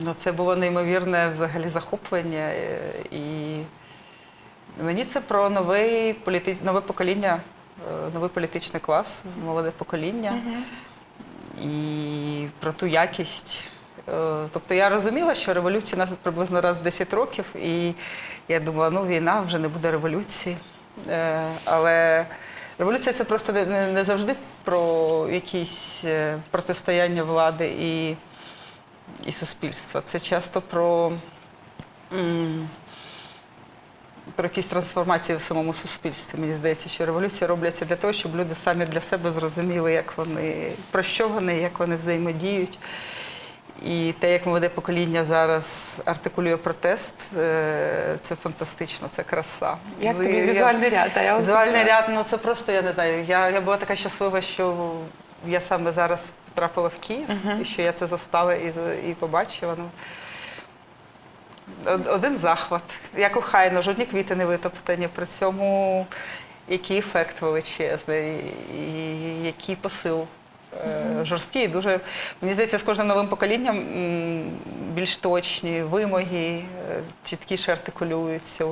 Ну, це було неймовірне взагалі захоплення. е, І мені це про новий політи... нове покоління, е, новий політичний клас, молоде покоління і про ту якість. Е, Тобто я розуміла, що революція нас приблизно раз в 10 років, і я думала, ну війна вже не буде революції. Але революція це просто не- завжди про якісь протистояння влади і, і суспільства. Це часто про, про якісь трансформації в самому суспільстві. Мені здається, що революції робляться для того, щоб люди самі для себе зрозуміли, як вони, про що вони, як вони взаємодіють. І те, як молоде покоління зараз артикулює протест, е, це фантастично, це краса. Як Ви- тобі я- візуальний ряд? А я Візуальний ряд, ну це просто я не знаю. Я, я була така щаслива, що я саме зараз потрапила в Київ, і що я це застала і, і побачила. Ну, один захват. Як охайно, жодні квіти не витоптані. При цьому який ефект величезний, і який посил. е, Жорсткий, і дуже мені здається, з кожним новим поколінням більш точні вимоги, е, чіткіше артикулюються.